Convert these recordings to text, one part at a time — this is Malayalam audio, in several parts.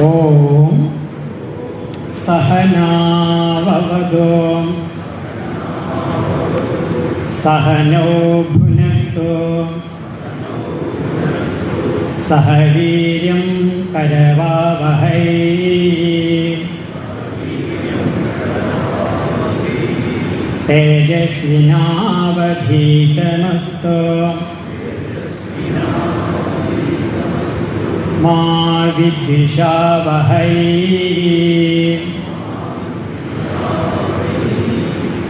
ഓം സഹനാവതോ സഹനോ ഭുനക്തോ. സഹവീര്യം കരവാവഹൈ. തേജസ്വിനാവധീതമസ്തോ മാ വിദ്വിഷാവഹൈ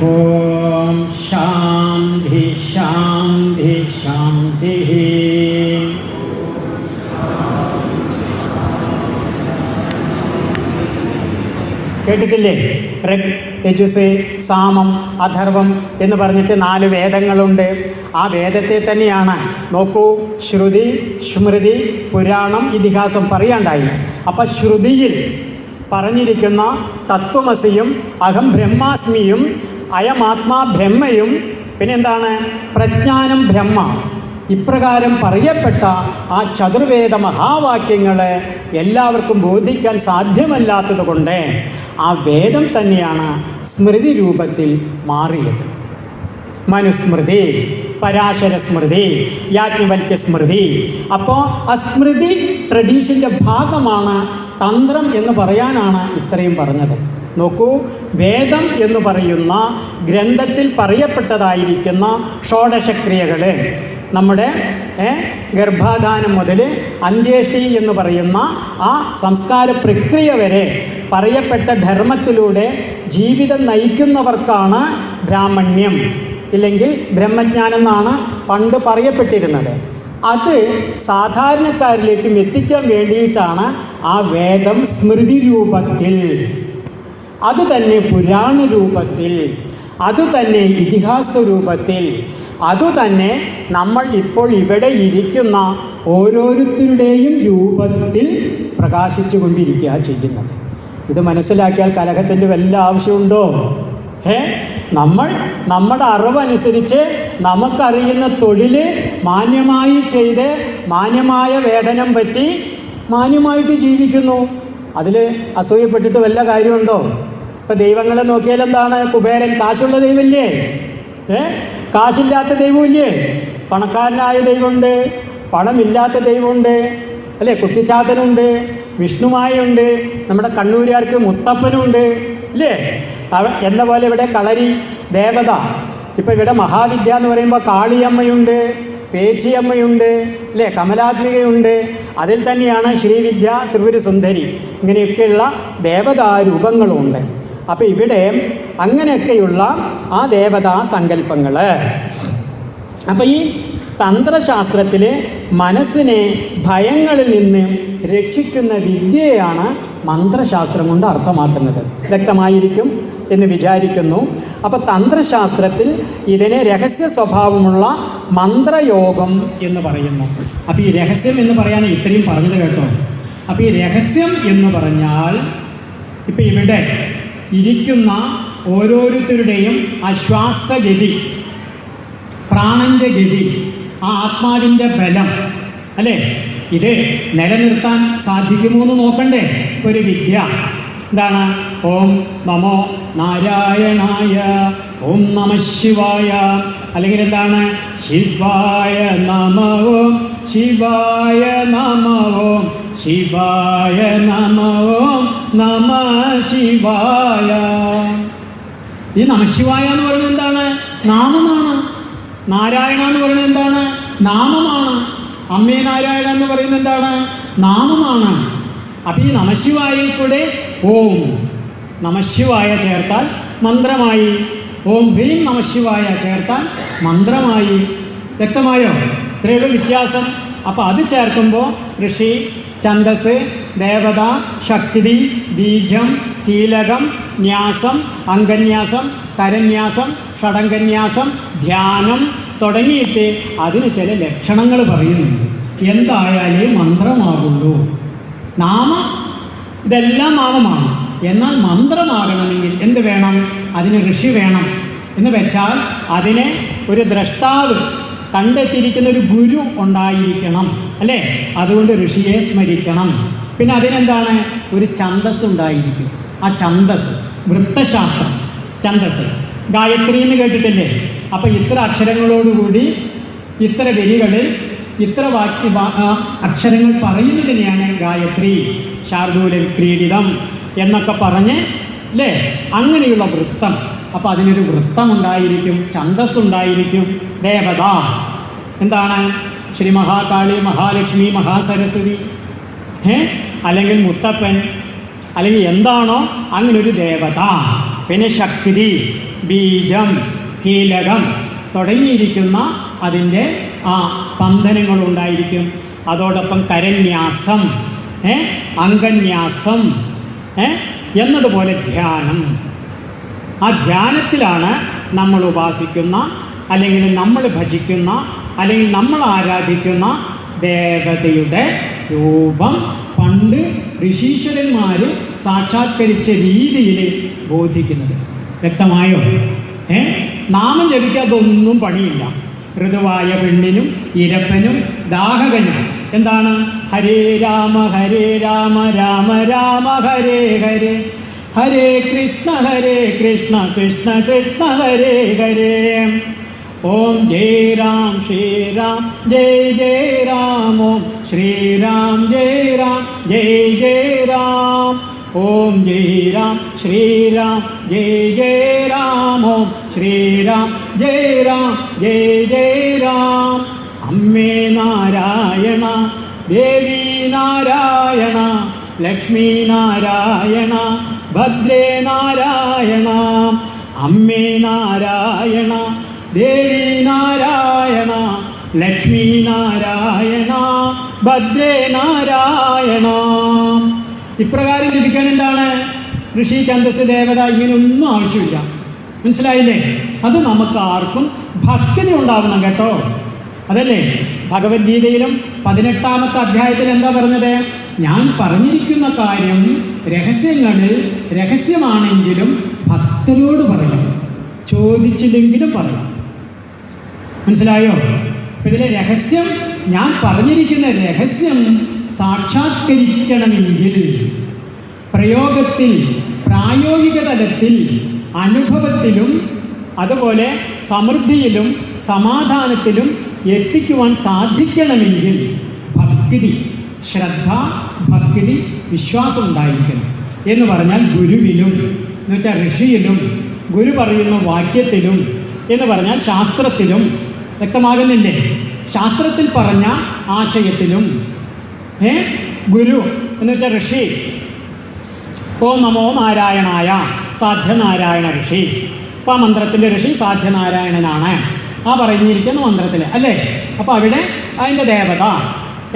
ഓം ശാന്തി ശാന്തി ശാന്തി കേട്ടിട്ടില്ലേ യജുസ് സാമം അഥർവം എന്ന് പറഞ്ഞിട്ട് നാല് വേദങ്ങളുണ്ട്. ആ വേദത്തെ തന്നെയാണ് നോക്കൂ ശ്രുതി സ്മൃതി പുരാണം ഇതിഹാസം പറയാണ്ടായി. അപ്പം ശ്രുതിയിൽ പറഞ്ഞിരിക്കുന്ന തത്വമസിയും അഹം ബ്രഹ്മാസ്മിയും അയമാത്മാ ബ്രഹ്മയും പിന്നെന്താണ്? പ്രജ്ഞാനം ബ്രഹ്മ. ഇപ്രകാരം പറയപ്പെട്ട ആ ചതുർവേദ മഹാവാക്യങ്ങളെ എല്ലാവർക്കും ബോധിക്കാൻ സാധ്യമല്ലാത്തത് കൊണ്ട് ആ വേദം തന്നെയാണ് സ്മൃതി രൂപത്തിൽ മാറിയത്. മനുസ്മൃതി പരാശര സ്മൃതി യാജ്ഞവൽക്യ സ്മൃതി അപ്പോൾ ആ സ്മൃതി ട്രഡീഷന്റെ ഭാഗമാണ് തന്ത്രം എന്ന് പറയാനാണ് ഇത്രയും പറഞ്ഞത്. നോക്കൂ വേദം എന്ന് പറയുന്ന ഗ്രന്ഥത്തിൽ പറയപ്പെട്ടതായിരിക്കുന്ന ഷോഡശക്രിയകൾ നമ്മുടെ ഗർഭാധാനം മുതൽ അന്ത്യേഷ്ടി എന്ന് പറയുന്ന ആ സംസ്കാര പ്രക്രിയ വരെ പറയപ്പെട്ട ധർമ്മത്തിലൂടെ ജീവിതം നയിക്കുന്നവർക്കാണ് ബ്രാഹ്മണ്യം. ഇല്ലെങ്കിൽ ബ്രഹ്മജ്ഞാനം എന്നാണ് പണ്ട് പറയപ്പെട്ടിരുന്നത്. അത് സാധാരണക്കാരിലേക്കും എത്തിക്കാൻ വേണ്ടിയിട്ടാണ് ആ വേദം സ്മൃതി രൂപത്തിൽ അതുതന്നെ പുരാണ രൂപത്തിൽ അതുതന്നെ ഇതിഹാസ രൂപത്തിൽ അതുതന്നെ നമ്മൾ ഇപ്പോൾ ഇവിടെ ഇരിക്കുന്ന ഓരോരുത്തരുടെയും രൂപത്തിൽ പ്രകാശിച്ചു കൊണ്ടിരിക്കുക ചെയ്യുന്നത്. ഇത് മനസ്സിലാക്കിയാൽ കലഹത്തിന്റെ വല്ല ആവശ്യമുണ്ടോ? ഏ നമ്മൾ നമ്മുടെ അറിവനുസരിച്ച് നമുക്കറിയുന്ന തൊഴിൽ മാന്യമായി ചെയ്ത് മാന്യമായ വേതനം പറ്റി മാന്യമായിട്ട് ജീവിക്കുന്നു. അതിൽ അസൂയപ്പെട്ടിട്ട് വല്ല കാര്യമുണ്ടോ? ഇപ്പം ദൈവങ്ങളെ നോക്കിയാൽ എന്താണ്? കുബേരൻ കാശുള്ള ദൈവമില്ലേ ഏ കാശില്ലാത്ത ദൈവമില്ലേ? പണക്കാരനായ ദൈവമുണ്ട് പണമില്ലാത്ത ദൈവമുണ്ട് അല്ലേ? കുട്ടിച്ചാത്തനുണ്ട് വിഷ്ണുമായുണ്ട് നമ്മുടെ കണ്ണൂരുകാർക്ക് മുത്തപ്പനുണ്ട് ഇല്ലേ? എന്ന പോലെ ഇവിടെ കളരി ദേവത. ഇപ്പം ഇവിടെ മഹാവിദ്യ എന്ന് പറയുമ്പോൾ കാളിയമ്മയുണ്ട് പേച്ചിയമ്മയുണ്ട് അല്ലേ കമലാത്മികയുണ്ട്. അതിൽ തന്നെയാണ് ശ്രീവിദ്യ ത്രിപുര സുന്ദരി ഇങ്ങനെയൊക്കെയുള്ള ദേവതാ രൂപങ്ങളുമുണ്ട് അപ്പോൾ ഇവിടെ അങ്ങനെയൊക്കെയുള്ള ആ ദേവതാ സങ്കല്പങ്ങൾ അപ്പോൾ ഈ തന്ത്രശാസ്ത്രത്തിൽ മനസ്സിനെ ഭയങ്ങളിൽ നിന്ന് രക്ഷിക്കുന്ന വിദ്യയാണ് മന്ത്രശാസ്ത്രം കൊണ്ട് അർത്ഥമാക്കുന്നത്. വ്യക്തമായിരിക്കും എന്ന് വിചാരിക്കുന്നു. അപ്പോൾ തന്ത്രശാസ്ത്രത്തിൽ ഇതിനെ രഹസ്യ സ്വഭാവമുള്ള മന്ത്രയോഗം എന്ന് പറയുന്നു. അപ്പോൾ ഈ രഹസ്യം എന്ന് പറയാൻ ഇത്രയും പറഞ്ഞത് കേട്ടോ. അപ്പോൾ ഈ രഹസ്യം എന്ന് പറഞ്ഞാൽ ഇപ്പം ഇവിടെ ഇരിക്കുന്ന ഓരോരുത്തരുടെയും അശ്വാസഗതി പ്രാണന്റെ ഗതി ആ ആത്മാവിന്റെ ബലം അല്ലേ? ഇത് നിലനിർത്താൻ സാധിക്കുമോ എന്ന് നോക്കണ്ടേ? ഒരു വിദ്യ. എന്താണ്? ഓം നമോ നാരായണായ ഓം നമ ശിവായ. അല്ലെങ്കിൽ എന്താണ്? ശിവായ നമവും ശിവായ നമവും ശിവായ നമോം. നമ ശിവായ. ഈ നമശിവായ എന്ന് പറയുന്നത് എന്താണ്? നാമമാണ്. നാരായണ എന്ന് പറയുന്നത് എന്താണ്? നാമമാണ്. അമ്മേ നാരായണ എന്ന് പറയുന്നത് എന്താണ്? നാമമാണ്. അപ്പം ഈ നമശിവായിൽ കൂടെ ഓം. നമശിവായ ചേർത്താൽ മന്ത്രമായി. ഓം ഹ്രീം നമശിവായ ചേർത്താൽ മന്ത്രമായി. വ്യക്തമായോ? ഇത്രയുള്ള വ്യത്യാസം. അപ്പോൾ അത് ചേർക്കുമ്പോൾ ഋഷി ഛന്ദസ് ദേവത ശക്തി ബീജം കീലകം ന്യാസം അംഗന്യാസം കരന്യാസം ഷടങ്കന്യാസം ധ്യാനം തുടങ്ങിയിട്ട് അതിന് ചില ലക്ഷണങ്ങൾ പറയുന്നുണ്ട്. എന്തായാലേ മന്ത്രമാകുള്ളൂ നാമ ഇതെല്ലാം നാമമാണ്. എന്നാൽ മന്ത്രമാകണമെങ്കിൽ എന്ത് വേണം? അതിന് ഋഷി വേണം. എന്ന് വെച്ചാൽ അതിനെ ഒരു ദ്രഷ്ടാവ് കണ്ടെത്തിയിരിക്കുന്ന ഒരു ഗുരു ഉണ്ടായിരിക്കണം. അല്ലേ? അതുകൊണ്ട് ഋഷിയെ സ്മരിക്കണം. പിന്നെ അതിനെന്താണ്? ഒരു ഛന്തസ് ഉണ്ടായിരിക്കും. ആ ഛന്തസ് വൃത്തശാസ്ത്രം ഛന്തസ് ഗായത്രി എന്ന് കേട്ടിട്ടില്ലേ? അപ്പോൾ ഇത്ര അക്ഷരങ്ങളോടുകൂടി ഇത്ര വരികളിൽ ഇത്ര വാക്യ അക്ഷരങ്ങൾ പറയുന്നതിനെയാണ് ഗായത്രി ശാർദൂല ക്രീഡിതം എന്നൊക്കെ പറഞ്ഞ് അല്ലേ അങ്ങനെയുള്ള വൃത്തം. അപ്പോൾ അതിനൊരു വൃത്തം ഉണ്ടായിരിക്കും ഛന്തസ് ഉണ്ടായിരിക്കും ദേവത. എന്താണ്? ശ്രീ മഹാകാളി മഹാലക്ഷ്മി മഹാസരസ്വതി. ഏ അല്ലെങ്കിൽ മുത്തപ്പൻ അല്ലെങ്കിൽ എന്താണോ അങ്ങനൊരു ദേവത. പിന്നെ ശക്തി ബീജം കീലകം തുടങ്ങിയിരിക്കുന്ന അതിന്റെ ആ സ്പന്ദനങ്ങളുണ്ടായിരിക്കും. അതോടൊപ്പം കരന്യാസം ഏ അംഗന്യാസം ഏ എന്നതുപോലെ ധ്യാനം. ആ ധ്യാനത്തിലാണ് നമ്മൾ ഉപാസിക്കുന്ന അല്ലെങ്കിൽ നമ്മൾ ഭജിക്കുന്ന അല്ലെങ്കിൽ നമ്മൾ ആരാധിക്കുന്ന ദേവതയുടെ രൂപം ഋഷീശ്വരന്മാർ സാക്ഷാത്കരിച്ച രീതിയിൽ ബോധിക്കുന്നത്. വ്യക്തമായോ? ഏ? നാമം ജപിക്കാത്തൊന്നും പണിയില്ല. ഋതുവായ പെണ്ണിനും ഇരപ്പനും ദാഹകനും. എന്താണ്? ഹരേ രാമ ഹരേ രാമ രാമ രാമ ഹരേ ഹരേ. ഹരേ കൃഷ്ണ ഹരേ കൃഷ്ണ കൃഷ്ണ കൃഷ്ണ ഹരേ ഹരേ. ഓം ജയ രാം ശ്രീരാം ജയ ജയ രാം ഓം ശ്രീരാം ജയ രാം ജയ ജയ രാം ഓം ജയ രാം ശ്രീരാം ജയ ജയ രാം ഓം ശ്രീരാം ജയ രാം ജയ ജയ രാം അമ്മേ നാരായണ ദേവി നാരായണ ലക്ഷ്മി നാരായണ ഭദ്രേ നാരായണ. അമ്മേ നാരായണ ദേവി നാരായണ ലക്ഷ്മി നാരായണ. ഭദ്രേ നാരായണ ഇപ്രകാരം ജപിക്കാൻ എന്താണ്? ഋഷി ചന്ദസ് ദേവത ഇങ്ങനെയൊന്നും ആവശ്യമില്ല. മനസ്സിലായില്ലേ? അത് നമുക്ക് ആർക്കും ഭക്തി ഉണ്ടാവണം കേട്ടോ. അതല്ലേ? ഭഗവത്ഗീതയിലും പതിനെട്ടാമത്തെ അധ്യായത്തിൽ എന്താ പറഞ്ഞത്? ഞാൻ പറഞ്ഞിരിക്കുന്ന കാര്യം രഹസ്യങ്ങളിൽ രഹസ്യമാണെങ്കിലും ഭക്തരോട് പറയാം ചോദിച്ചില്ലെങ്കിലും പറയാം മനസ്സിലായോ? ഇതിലെ രഹസ്യം ഞാൻ പറഞ്ഞിരിക്കുന്ന രഹസ്യം സാക്ഷാത്കരിക്കണമെങ്കിൽ പ്രയോഗത്തിൽ പ്രായോഗിക തലത്തിൽ അനുഭവത്തിലും അതുപോലെ സമൃദ്ധിയിലും സമാധാനത്തിലും എത്തിക്കുവാൻ സാധിക്കണമെങ്കിൽ ഭക്തി ശ്രദ്ധ ഭക്തി വിശ്വാസം ഉണ്ടായിരിക്കണം. എന്ന് പറഞ്ഞാൽ ഗുരുവിലും എന്ന് വെച്ചാൽ ഋഷിയിലും ഗുരു പറയുന്ന വാക്യത്തിലും എന്ന് പറഞ്ഞാൽ ശാസ്ത്രത്തിലും വ്യക്തമാകുന്നില്ലേ? ശാസ്ത്രത്തിൽ പറഞ്ഞ ആശയത്തിലും. ഏ? ഗുരു എന്ന് വെച്ചാൽ ഋഷി. ഓ നമോ നാരായണായ സാധ്യനാരായണ ഋഷി. അപ്പോൾ ആ മന്ത്രത്തിന്റെ ഋഷി സാധ്യനാരായണനാണ്. ആ പറഞ്ഞിരിക്കുന്ന മന്ത്രത്തിൽ അല്ലേ? അപ്പോൾ അവിടെ അതിന്റെ ദേവത.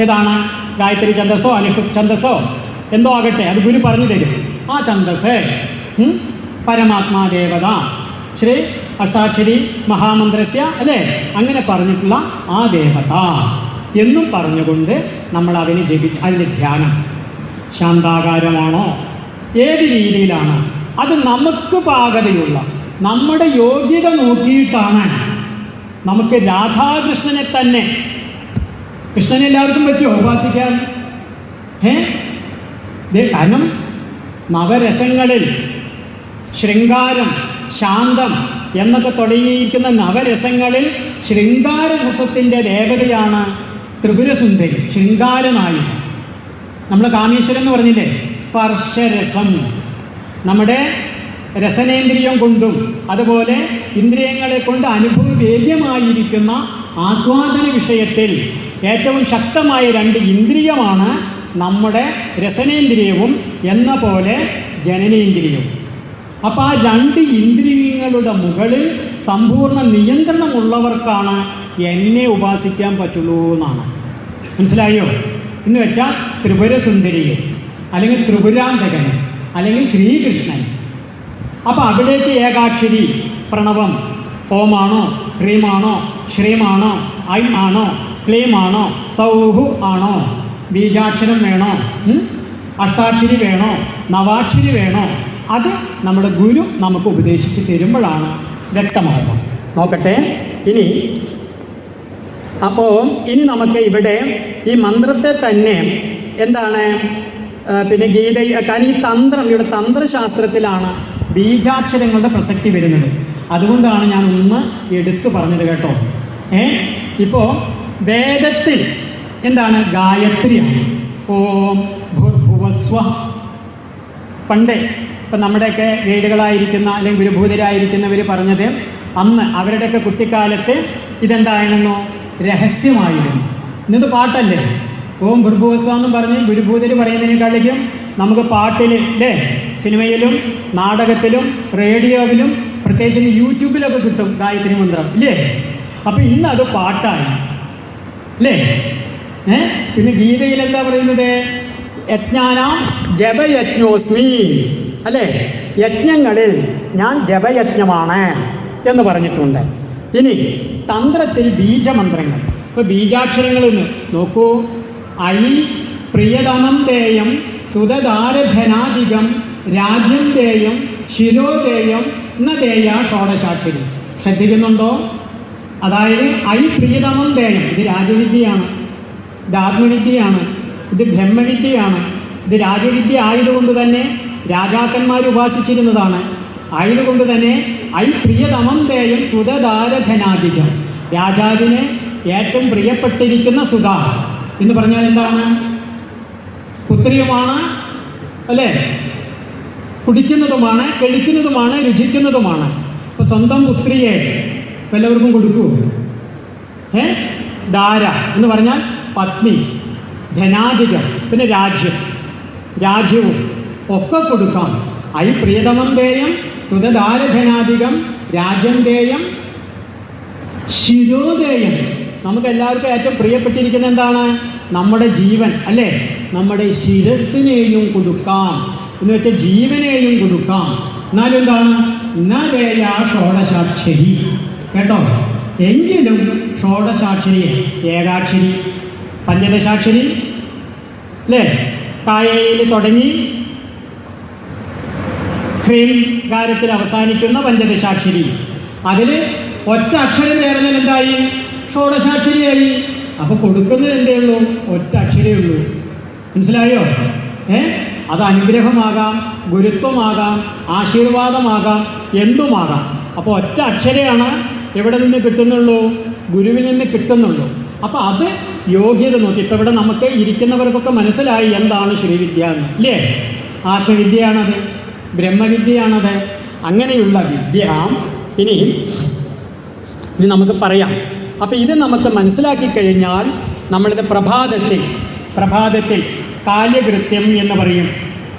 ഏതാണ്? ഗായത്രി ഛന്ദസ്സോ അനുഷ്ഠ ഛന്ദസ്സോ? എന്തോ ആകട്ടെ അത് ഗുരു പറഞ്ഞു തരും. ആ ഛന്ദസ് പരമാത്മാ ദേവത ശ്രീ അഷ്ടാക്ഷരി മഹാമന്ത്രസ്യ അല്ലേ? അങ്ങനെ പറഞ്ഞിട്ടുള്ള ആ ദേവത. എന്നും പറഞ്ഞുകൊണ്ട് നമ്മൾ അതിനെ ജപിച്ച് അതിന്റെ ധ്യാനം. ശാന്താകാരമാണോ? ഏത് രീതിയിലാണ്? അത് നമുക്ക് പാകതയുള്ള നമ്മുടെ യോഗ്യത നോക്കിയിട്ടാണ്. നമുക്ക് രാധാകൃഷ്ണനെ തന്നെ. കൃഷ്ണനെ എല്ലാവർക്കും പറ്റുമോ? ഉപാസിക്കാൻ? ഏ കാരണം നവരസങ്ങളിൽ ശൃംഗാരം ശാന്തം എന്നൊക്കെ തുടങ്ങിയിരിക്കുന്ന നവരസങ്ങളിൽ ശൃംഗാരരസത്തിന്റെ ദേവതയാണ് ത്രിപുരസുന്ദരി ശൃംഗാരനായിക. നമ്മൾ കാമീശ്വരം എന്ന് പറഞ്ഞില്ലേ? സ്പർശരസം. നമ്മുടെ രസനേന്ദ്രിയം കൊണ്ടും അതുപോലെ ഇന്ദ്രിയങ്ങളെ കൊണ്ട് അനുഭവവേദ്യമായിരിക്കുന്ന ആസ്വാദന വിഷയത്തിൽ ഏറ്റവും ശക്തമായ രണ്ട് ഇന്ദ്രിയമാണ് നമ്മുടെ രസനേന്ദ്രിയവും എന്ന പോലെ ജനനേന്ദ്രിയവും. അപ്പോൾ ആ രണ്ട് ഇന്ദ്രിയങ്ങളുടെ മുകളിൽ സമ്പൂർണ നിയന്ത്രണമുള്ളവർക്കാണ് എന്നെ ഉപാസിക്കാൻ പറ്റുള്ളൂ എന്നാണ്. മനസ്സിലായോ? എന്ന് വെച്ചാൽ ത്രിപുരസുന്ദരിയെ അല്ലെങ്കിൽ ത്രിപുരാന്തകൻ അല്ലെങ്കിൽ ശ്രീകൃഷ്ണൻ. അപ്പോൾ അവിടേക്ക് ഏകാക്ഷരി പ്രണവം ഓമാണോ ക്രീമാണോ ശ്രീമാണോ ഐം ആണോ ക്ലീമാണോ സൗഹു ആണോ ബീജാക്ഷരം വേണോ അഷ്ടാക്ഷരി വേണോ നവാക്ഷരി വേണോ അത് നമ്മുടെ ഗുരു നമുക്ക് ഉപദേശിച്ച് തരുമ്പോഴാണ് വ്യക്തമാകുന്നത് നോക്കട്ടെ. ഇനി അപ്പോൾ ഇനി നമുക്ക് ഇവിടെ ഈ മന്ത്രത്തെ തന്നെ എന്താണ്? പിന്നെ ഗീത കാരണം ഈ തന്ത്രം ഇവിടെ തന്ത്രശാസ്ത്രത്തിലാണ് ബീജാക്ഷരങ്ങളുടെ പ്രസക്തി വരുന്നത്. അതുകൊണ്ടാണ് ഞാൻ ഒന്ന് എടുത്തു പറഞ്ഞത് കേട്ടോ. ഏ? ഇപ്പോൾ വേദത്തിൽ എന്താണ്? ഗായത്രിയാണ്. ഓം ഭൂർഭുവസ്വ. പണ്ട് ഇപ്പം നമ്മുടെയൊക്കെ ഗൈഡുകളായിരിക്കുന്ന അല്ലെങ്കിൽ ഗുരുഭൂതരായിരിക്കുന്നവർ പറഞ്ഞത് അന്ന് അവരുടെയൊക്കെ കുട്ടിക്കാലത്ത് ഇതെന്തായിരുന്നു? രഹസ്യമായിരുന്നു. ഇന്നത് പാട്ടല്ലേ? ഓം എന്നും പറഞ്ഞ് ഗുരുഭൂതർ പറയുന്നതിനേക്കാളിലും നമുക്ക് പാട്ടിൽ അല്ലേ സിനിമയിലും നാടകത്തിലും റേഡിയോയിലും പ്രത്യേകിച്ച് യൂട്യൂബിലൊക്കെ കിട്ടും ഗായത്രി മന്ത്രം ഇല്ലേ? അപ്പം ഇന്ന് അത് പാട്ടായി. അല്ലേ ഏ? പിന്നെ ഗീതയിൽ എന്താ പറയുന്നത്? യജ്ഞാനാം ജപയജ്ഞോസ്മി. അല്ലേ? യജ്ഞങ്ങളിൽ ഞാൻ ജപയജ്ഞമാണ് എന്ന് പറഞ്ഞിട്ടുണ്ട്. ഇനി തന്ത്രത്തിൽ ബീജമന്ത്രങ്ങൾ. ഇപ്പോൾ ബീജാക്ഷരങ്ങളൊന്ന് നോക്കൂ. ഐ പ്രിയതമം തേയം സുതദാരധനാധികം രാജ്യം തേയം ശിരോതേയം എന്ന തേയ ഷോഡശാക്ഷരി. ശ്രദ്ധിക്കുന്നുണ്ടോ? അതായത് ഐ പ്രിയതമം തേയം. ഇത് രാജവിദ്യയാണ്. ഇത് ആത്മവിദ്യയാണ്. ഇത് ബ്രഹ്മവിദ്യയാണ്. ഇത് രാജവിദ്യ ആയതുകൊണ്ട് തന്നെ രാജാക്കന്മാർ ഉപാസിച്ചിരുന്നതാണ്. ആയതുകൊണ്ട് തന്നെ ഐ പ്രിയതമം തേയം സുതധാരധനാധികം രാജാവിന് ഏറ്റവും പ്രിയപ്പെട്ടിരിക്കുന്ന സുധ എന്ന് പറഞ്ഞാൽ എന്താണ്? പുത്രിയുമാണ് അല്ലേ? കുടിക്കുന്നതുമാണ് കഴിക്കുന്നതുമാണ് രുചിക്കുന്നതുമാണ്. ഇപ്പം സ്വന്തം പുത്രിയെ എല്ലാവർക്കും കൊടുക്കൂ. ഏ? ധാര എന്ന് പറഞ്ഞാൽ പത്നി ധനാധികം പിന്നെ രാജ്യം. രാജ്യവും. ഒക്കെ കൊടുക്കാം. ഐ പ്രിയതമം ദേയം സുതദാരധനാധികം രാജ്യം ദേയം ശിരോദേയം നമുക്ക് എല്ലാവർക്കും ഏറ്റവും പ്രിയപ്പെട്ടിരിക്കുന്ന എന്താണ്? നമ്മുടെ ജീവൻ അല്ലേ? നമ്മുടെ ശിരസിനെയും കൊടുക്കാം. എന്ന് വെച്ചാൽ ജീവനെയും കൊടുക്കാം. എന്നാലും എന്താണ്? ഷോഡശാക്ഷരി. കേട്ടോ? എങ്കിലും ഷോഡശാക്ഷരി ഏകാക്ഷരി പഞ്ചദശാക്ഷരി അല്ലേ? കായയിൽ തുടങ്ങി ഹ്രീം കാര്യത്തിൽ അവസാനിക്കുന്ന പഞ്ചദശാക്ഷരി. അതിൽ ഒറ്റ അക്ഷരം ചേർന്നാൽ എന്തായി? ഷോഡശാക്ഷരിയായി. അപ്പോൾ കൊടുക്കുന്നത് എന്തേ ഉള്ളൂ? ഒറ്റ അക്ഷരേ ഉള്ളൂ. മനസ്സിലായോ? ഏ? അത് അനുഗ്രഹമാകാം ഗുരുത്വമാകാം ആശീർവാദമാകാം എന്തുമാകാം? അപ്പോൾ ഒറ്റ അക്ഷരയാണ് എവിടെ നിന്ന് കിട്ടുന്നുള്ളൂ? ഗുരുവിൽ നിന്ന് കിട്ടുന്നുള്ളൂ. അപ്പോൾ അത് യോഗ്യത നോക്കി. ഇപ്പോൾ ഇവിടെ നമുക്ക് ഇരിക്കുന്നവർക്കൊക്കെ മനസ്സിലായി എന്താണ് ശ്രീവിദ്യ എന്ന്. ഇല്ലേ? ആത്മവിദ്യയാണത്. ബ്രഹ്മവിദ്യയാണത്. അങ്ങനെയുള്ള വിദ്യ ഇനി ഇനി നമുക്ക് പറയാം. അപ്പോൾ ഇത് നമുക്ക് മനസ്സിലാക്കി കഴിഞ്ഞാൽ നമ്മളിത് പ്രഭാതത്തിൽ പ്രഭാതത്തിൽ കാല്യകൃത്യം എന്ന് പറയും.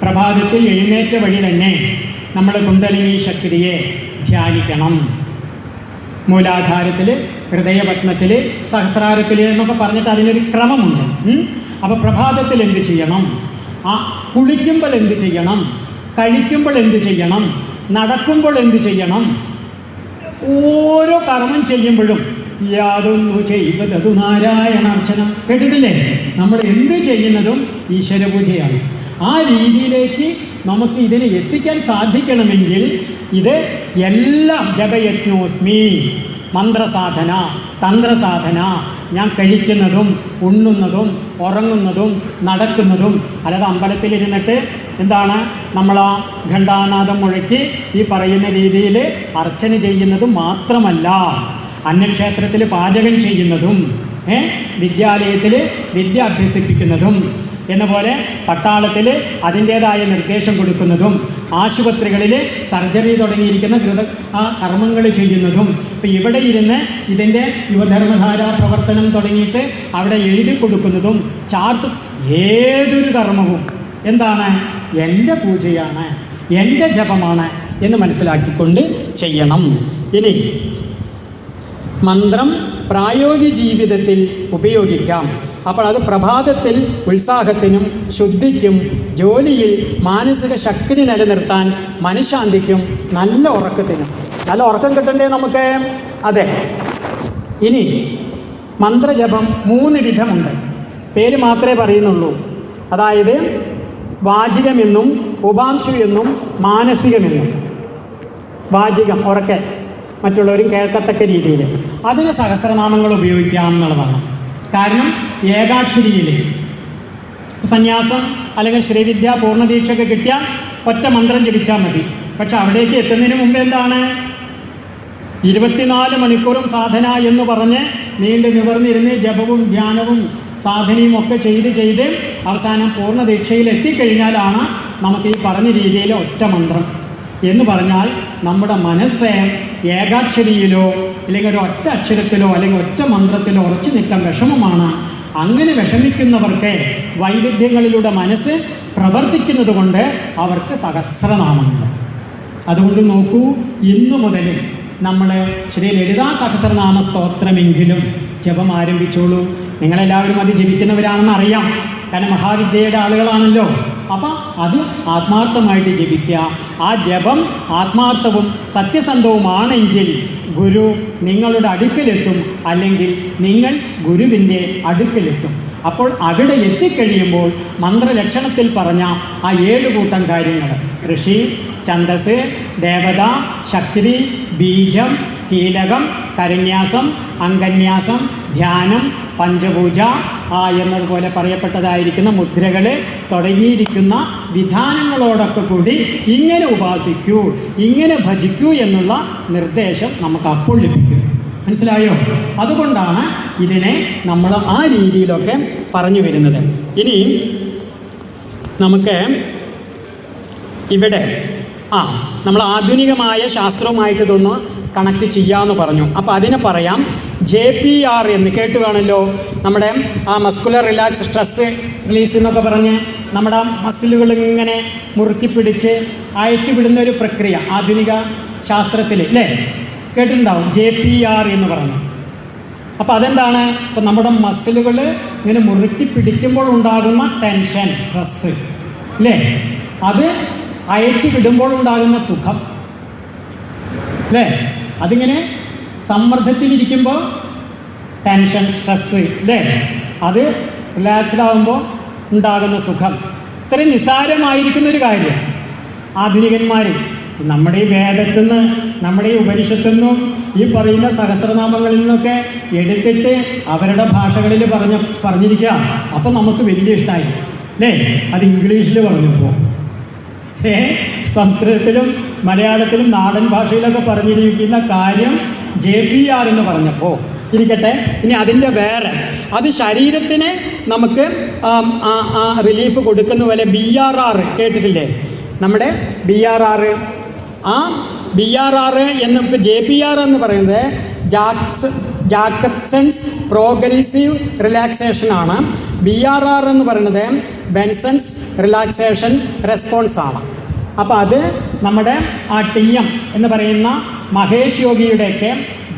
പ്രഭാതത്തിൽ എഴുന്നേറ്റ വഴി തന്നെ നമ്മൾ കുണ്ടലിനി ശക്തിയെ ധ്യാനിക്കണം. മൂലാധാരത്തിൽ ഹൃദയപത്മത്തിൽ സഹസ്രാരത്തിൽ എന്നൊക്കെ പറഞ്ഞിട്ട് അതിനൊരു ക്രമമുണ്ട്. അപ്പോൾ പ്രഭാതത്തിൽ എന്ത് ചെയ്യണം? ആ കുളിക്കുമ്പോൾ എന്ത് ചെയ്യണം? കഴിക്കുമ്പോൾ എന്ത് ചെയ്യണം? നടക്കുമ്പോൾ എന്ത് ചെയ്യണം? ഓരോ കർമ്മം ചെയ്യുമ്പോഴും യാതൊന്നു ചെയ്തതു നാരായണാർച്ചനം. കേട്ടിട്ടില്ലേ? നമ്മൾ എന്ത് ചെയ്യുന്നതും ഈശ്വരപൂജയാണ്. ആ രീതിയിലേക്ക് നമുക്ക് ഇതിനെ എത്തിക്കാൻ സാധിക്കണമെങ്കിൽ ഇത് എല്ലാം ജപയജ്ഞോസ്മി മന്ത്രസാധന തന്ത്രസാധന ഞാൻ കഴിക്കുന്നതും ഉണ്ണുന്നതും ഉറങ്ങുന്നതും നടക്കുന്നതും അല്ലാതെ അമ്പലത്തിലിരുന്നിട്ട് എന്താണ് നമ്മൾ ആ ഘണ്ടാനാഥം മുഴക്കി ഈ പറയുന്ന രീതിയിൽ അർച്ചന ചെയ്യുന്നത് മാത്രമല്ല. അന്യക്ഷേത്രത്തിൽ പാചകം ചെയ്യുന്നതും വിദ്യാലയത്തിൽ വിദ്യ അഭ്യസിപ്പിക്കുന്നതും എന്ന പോലെ പട്ടാളത്തിൽ അതിന്റേതായ നിർദ്ദേശം കൊടുക്കുന്നതും ആശുപത്രികളിൽ സർജറി തുടങ്ങിയിരിക്കുന്ന കൃത ആ കർമ്മങ്ങൾ ചെയ്യുന്നതും ഇപ്പം ഇവിടെ ഇരുന്ന് ഇതിന്റെ യുവധർമ്മധാര പ്രവർത്തനം തുടങ്ങിയിട്ട് അവിടെ എഴുതി കൊടുക്കുന്നതും ചാർത്ത് ഏതൊരു കർമ്മവും എന്താണ്? എന്റെ പൂജയാണ് എന്റെ ജപമാണ് എന്ന് മനസ്സിലാക്കിക്കൊണ്ട് ചെയ്യണം. ഇനി മന്ത്രം പ്രായോഗിക ജീവിതത്തിൽ ഉപയോഗിക്കാം. അപ്പോൾ അത് പ്രഭാതത്തിൽ ഉത്സാഹത്തിനും ശുദ്ധിക്കും ജോലിയിൽ മാനസിക ശക്തി നിലനിർത്താൻ മനഃശാന്തിക്കും നല്ല ഉറക്കത്തിനും. നല്ല ഉറക്കം കിട്ടണ്ടേ നമുക്ക്? അതെ. ഇനി മന്ത്രജപം മൂന്ന് വിധമുണ്ട്. പേര് മാത്രമേ പറയുന്നുള്ളൂ. അതായത് വാചികമെന്നും ഉപാംശു എന്നും മാനസികമെന്നും. വാചികം ഉറക്കെ മറ്റുള്ളവരും കേൾക്കത്തക്ക രീതിയിൽ. അതിന് സഹസ്രനാമങ്ങൾ ഉപയോഗിക്കാം എന്നുള്ളതാണ്. കാരണം ഏകാക്ഷരിയിൽ സന്യാസം അല്ലെങ്കിൽ ശ്രീവിദ്യ പൂർണദീക്ഷയൊക്കെ കിട്ടിയാൽ ഒറ്റ മന്ത്രം ജപിച്ചാൽ മതി. പക്ഷെ അവിടേക്ക് എത്തുന്നതിന് മുമ്പ് എന്താണ്? ഇരുപത്തിനാല് മണിക്കൂറും സാധന എന്ന് പറഞ്ഞ് നീണ്ടു നിവർന്നിരുന്ന് ജപവും ധ്യാനവും സാധനയും ഒക്കെ ചെയ്ത് ചെയ്ത് അവസാനം പൂർണ ദീക്ഷയിൽ എത്തിക്കഴിഞ്ഞാലാണ് നമുക്ക് ഈ പറഞ്ഞ രീതിയിൽ ഒറ്റ മന്ത്രം. എന്ന് പറഞ്ഞാൽ നമ്മുടെ മനസ്സ് ഏകാക്ഷരിയിലോ അല്ലെങ്കിൽ ഒരു ഒറ്റ അക്ഷരത്തിലോ അല്ലെങ്കിൽ ഒറ്റ മന്ത്രത്തിലോ ഉറച്ചു നിൽക്കാൻ വിഷമമാണ് അങ്ങനെ വിഷമിക്കുന്നവർക്ക് വൈവിധ്യങ്ങളിലൂടെ മനസ്സ് പ്രവർത്തിക്കുന്നത് കൊണ്ട് അവർക്ക് സഹസ്രനാമങ്ങൾ അതുകൊണ്ട് നോക്കൂ ഇന്നു മുതൽ നമ്മൾ ശ്രീ ലളിതാ സഹസ്രനാമ സ്തോത്രമെങ്കിലും ജപം ആരംഭിച്ചോളൂ. നിങ്ങളെല്ലാവരും അത് ജപിക്കുന്നവരാണെന്ന് അറിയാം. കാരണം മഹാവിദ്യയുടെ ആളുകളാണല്ലോ. അപ്പം അത് ആത്മാർത്ഥമായിട്ട് ജപിക്കുക. ആ ജപം ആത്മാർത്ഥവും സത്യസന്ധവുമാണെങ്കിൽ ഗുരു നിങ്ങളുടെ അടുക്കലെത്തും. അല്ലെങ്കിൽ നിങ്ങൾ ഗുരുവിന്റെ അടുക്കലെത്തും. അപ്പോൾ അവിടെ എത്തിക്കഴിയുമ്പോൾ മന്ത്രലക്ഷണത്തിൽ പറഞ്ഞ ആ ഏഴ് കൂട്ടം കാര്യങ്ങൾ. ഋഷി ഛന്ദസ് ദേവത ശക്തി ബീജം കീലകം കരന്യാസം അംഗന്യാസം ധ്യാനം പഞ്ചപൂജ ആ എന്നതുപോലെ പറയപ്പെട്ടതായിരിക്കുന്ന മുദ്രകൾ തുടങ്ങിയിരിക്കുന്ന വിധാനങ്ങളോടൊക്കെ കൂടി ഇങ്ങനെ ഉപാസിക്കൂ ഇങ്ങനെ ഭജിക്കൂ എന്നുള്ള നിർദ്ദേശം നമുക്ക് അപ്പോൾ ലഭിക്കും. മനസ്സിലായോ? അതുകൊണ്ടാണ് ഇതിനെ നമ്മൾ ആ രീതിയിലൊക്കെ പറഞ്ഞു വരുന്നത്. ഇനി നമുക്ക് ഇവിടെ ആ നമ്മൾ ആധുനികമായ ശാസ്ത്രവുമായിട്ട് ഇതൊന്ന് കണക്ട് ചെയ്യാമെന്ന് പറഞ്ഞു. അപ്പോൾ അതിനെ പറയാം ജെ പി ആർ എന്ന് കേട്ട് കാണല്ലോ നമ്മുടെ ആ മസ്കുലർ റിലാക്സ് സ്ട്രെസ് റിലീസ് എന്നൊക്കെ പറഞ്ഞ് നമ്മുടെ മസിലുകൾ ഇങ്ങനെ മുറുക്കി പിടിച്ച് അയച്ചു വിടുന്ന ഒരു പ്രക്രിയ ആധുനിക ശാസ്ത്രത്തിൽ അല്ലേ കേട്ടിട്ടുണ്ടാവും ജെ പി ആർ എന്ന് പറഞ്ഞു. അപ്പോൾ അതെന്താണ്? ഇപ്പം നമ്മുടെ മസിലുകൾ ഇങ്ങനെ മുറുക്കി പിടിക്കുമ്പോൾ ഉണ്ടാകുന്ന ടെൻഷൻ സ്ട്രെസ് അല്ലേ അത് അയച്ചു വിടുമ്പോൾ ഉണ്ടാകുന്ന സുഖം അല്ലേ അതിങ്ങനെ സമ്മർദ്ദത്തിലിരിക്കുമ്പോൾ ടെൻഷൻ സ്ട്രെസ് അല്ലേ അത് റിലാക്സ്ഡ് ആകുമ്പോൾ ഉണ്ടാകുന്ന സുഖം. ഇത്രയും നിസ്സാരമായിരിക്കുന്ന ഒരു കാര്യം. ആധുനികന്മാർ നമ്മുടെ ഈ വേദത്തിൽ നിന്ന് നമ്മുടെ ഈ ഉപനിഷത്തിൽ നിന്നും ഈ പറയുന്ന സഹസ്രനാമങ്ങളിൽ നിന്നൊക്കെ എടുത്തിട്ട് അവരുടെ ഭാഷകളിൽ പറഞ്ഞ പറഞ്ഞിരിക്കുക അപ്പം നമുക്ക് വലിയ ഇഷ്ടമായി അല്ലേ അത് ഇംഗ്ലീഷിൽ പറഞ്ഞപ്പോൾ ഏ? സംസ്കൃതത്തിലും മലയാളത്തിലും നാടൻ ഭാഷയിലൊക്കെ പറഞ്ഞിരിക്കുന്ന കാര്യം ജെ പി ആർ എന്ന് പറഞ്ഞപ്പോൾ ഇരിക്കട്ടെ ഇനി അതിന്റെ വേറെ. അത് ശരീരത്തിന് നമുക്ക് റിലീഫ് കൊടുക്കുന്ന പോലെ ബി ആർ ആർ കേട്ടിട്ടില്ലേ? നമ്മുടെ ബി ആർ ആർ ആ ബി ആർ ആർ എന്ന് ജെ പി ആർ എന്ന് പറയുന്നത് ജാക്സ് ജാക്കബ്സൺസ് പ്രോഗ്രസീവ് റിലാക്സേഷൻ ആണ്. ബി ആർ ആർ എന്ന് പറയുന്നത് ബെൻസൺസ് റിലാക്സേഷൻ റെസ്പോൺസ് ആണ്. അപ്പോൾ അത് നമ്മുടെ ആ ടി എം എന്ന് പറയുന്ന മഹേഷ് യോഗിയുടെയൊക്കെ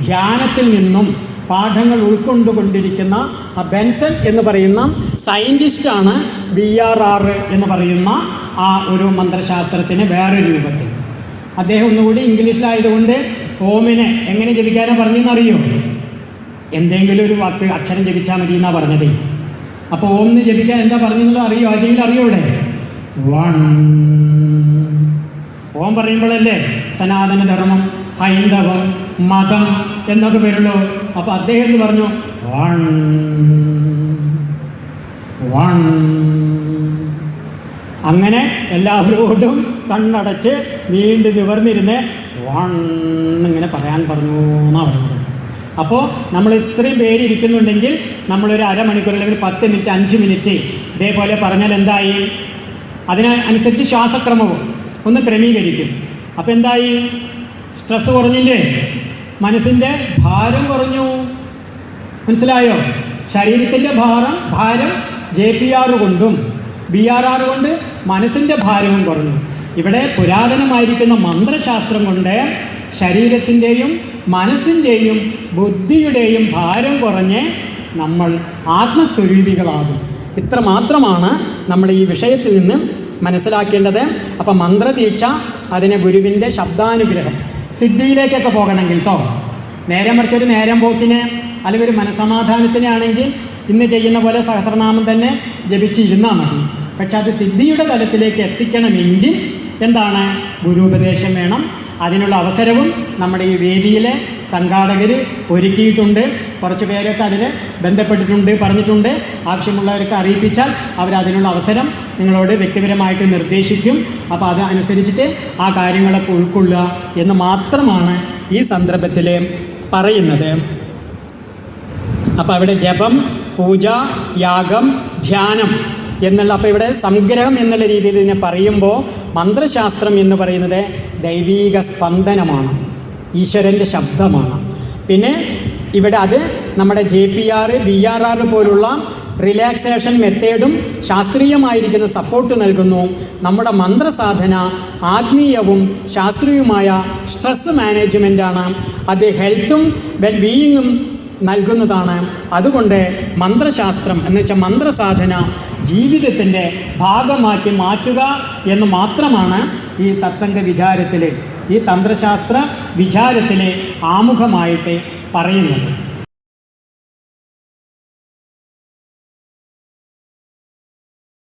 ധ്യാനത്തിൽ നിന്നും പാഠങ്ങൾ ഉൾക്കൊണ്ടുകൊണ്ടിരിക്കുന്ന ആ ബെൻസൺ എന്ന് പറയുന്ന സയന്റിസ്റ്റാണ് വി ആർ ആർ എന്ന് പറയുന്ന ആ ഒരു മന്ത്രശാസ്ത്രത്തിന് വേറെ രൂപത്തിൽ. അദ്ദേഹം ഒന്നുകൂടി ഇംഗ്ലീഷിലായതുകൊണ്ട് ഓമിനെ എങ്ങനെ ജപിക്കാനാണ് പറഞ്ഞെന്നറിയോ? എന്തെങ്കിലും ഒരു വാക്ക് അക്ഷരം ജപിച്ചാൽ മതി എന്നാണ് പറഞ്ഞത്. അപ്പോൾ ഓമിന് ജപിക്കാൻ എന്താ പറഞ്ഞെന്നുള്ളത് അറിയോ? ആരെങ്കിലും അറിയോ ഇവിടെ വൺ ഓം പറയുമ്പോഴല്ലേ സനാതനധർമ്മം ഹൈന്ദവം മതം എന്നൊക്കെ വരുള്ളൂ അപ്പോൾ അദ്ദേഹം പറഞ്ഞു വൺ വൺ. അങ്ങനെ എല്ലാവരോടും കണ്ണടച്ച് വീണ്ടും നിവർന്നിരുന്ന് വൺ ഇങ്ങനെ പറയാൻ പറഞ്ഞു എന്നാണ് പറയുന്നത്. അപ്പോൾ നമ്മൾ ഇത്രയും പേര് ഇരിക്കുന്നുണ്ടെങ്കിൽ നമ്മളൊരു അരമണിക്കൂർ അല്ലെങ്കിൽ പത്ത് മിനിറ്റ് അഞ്ച് മിനിറ്റ് ഇതേപോലെ പറഞ്ഞാൽ എന്തായി? അതിനനുസരിച്ച് ശ്വാസക്രമവും. ഒന്ന് ക്രമീകരിക്കും. അപ്പോൾ എന്തായി? സ്ട്രെസ് കുറഞ്ഞില്ലേ? മനസ്സിന്റെ ഭാരം കുറഞ്ഞു. മനസ്സിലായോ? ശരീരത്തിന്റെ ഭാരം ഭാരം ജെ പി ആർ കൊണ്ടും ബി ആർ ആർ കൊണ്ട് മനസ്സിന്റെ ഭാരവും കുറഞ്ഞു. ഇവിടെ പുരാതനമായിരിക്കുന്ന മന്ത്രശാസ്ത്രം കൊണ്ട് ശരീരത്തിന്റെയും മനസ്സിന്റെയും ബുദ്ധിയുടെയും ഭാരം കുറഞ്ഞ് നമ്മൾ ആത്മസ്വരൂപികളാകും. ഇത്ര മാത്രമാണ് നമ്മൾ ഈ വിഷയത്തിൽ നിന്ന് മനസ്സിലാക്കേണ്ടത്. അപ്പം മന്ത്രദീക്ഷ അതിന് ഗുരുവിന്റെ ശബ്ദാനുഗ്രഹം. സിദ്ധിയിലേക്കൊക്കെ പോകണമെങ്കിൽ കേട്ടോ നേരം മറിച്ചൊരു നേരം പോക്കിന് അല്ലെങ്കിൽ ഒരു മനസമാധാനത്തിനാണെങ്കിൽ ഇന്ന് ചെയ്യുന്ന പോലെ സഹസ്രനാമം തന്നെ ജപിച്ച് ഇരുന്നാൽ മതി. പക്ഷെ അത് സിദ്ധിയുടെ തലത്തിലേക്ക് എത്തിക്കണമെങ്കിൽ എന്താണ്? ഗുരുപദേശം വേണം. അതിനുള്ള അവസരവും നമ്മുടെ ഈ വേദിയിലെ സംഘാടകർ ഒരുക്കിയിട്ടുണ്ട്. കുറച്ച് പേരൊക്കെ അതിൽ ബന്ധപ്പെട്ടിട്ടുണ്ട് പറഞ്ഞിട്ടുണ്ട്. ആവശ്യമുള്ളവരൊക്കെ അറിയിപ്പിച്ചാൽ അവരതിനുള്ള അവസരം നിങ്ങളോട് വ്യക്തിപരമായിട്ട് നിർദ്ദേശിക്കും. അപ്പോൾ അത് അനുസരിച്ചിട്ട് ആ കാര്യങ്ങളൊക്കെ ഉൾക്കൊള്ളുക എന്ന് മാത്രമാണ് ഈ സന്ദർഭത്തിൽ പറയുന്നത്. അപ്പോൾ അവിടെ ജപം പൂജ യാഗം ധ്യാനം എന്നുള്ള അപ്പോൾ ഇവിടെ സംഗ്രഹം എന്നുള്ള രീതിയിൽ ഇതിനെ പറയുമ്പോൾ മന്ത്രശാസ്ത്രം എന്ന് പറയുന്നത് ദൈവീക സ്പന്ദനമാണ്. ഈശ്വരന്റെ ശബ്ദമാണ്. പിന്നെ ഇവിടെ അത് നമ്മുടെ J P R B R R പോലുള്ള റിലാക്സേഷൻ മെത്തേഡും ശാസ്ത്രീയമായിരിക്കുന്ന സപ്പോർട്ട് നൽകുന്നു. നമ്മുടെ മന്ത്രസാധന ആത്മീയവും ശാസ്ത്രീയവുമായ സ്ട്രെസ് മാനേജ്മെന്റാണ് അത് ഹെൽത്തും വെൽ ബീയിങ്ങും നൽകുന്നതാണ്. അതുകൊണ്ട് മന്ത്രശാസ്ത്രം എന്ന് വെച്ചാൽ മന്ത്രസാധന ജീവിതത്തിന്റെ ഭാഗമാക്കി മാറ്റുക എന്ന് മാത്രമാണ് ഈ സത്സംഗ വിചാരത്തിൽ ഈ തന്ത്രശാസ്ത്ര വിചാരത്തിലെ ആമുഖമായിട്ട് പറയുന്നത്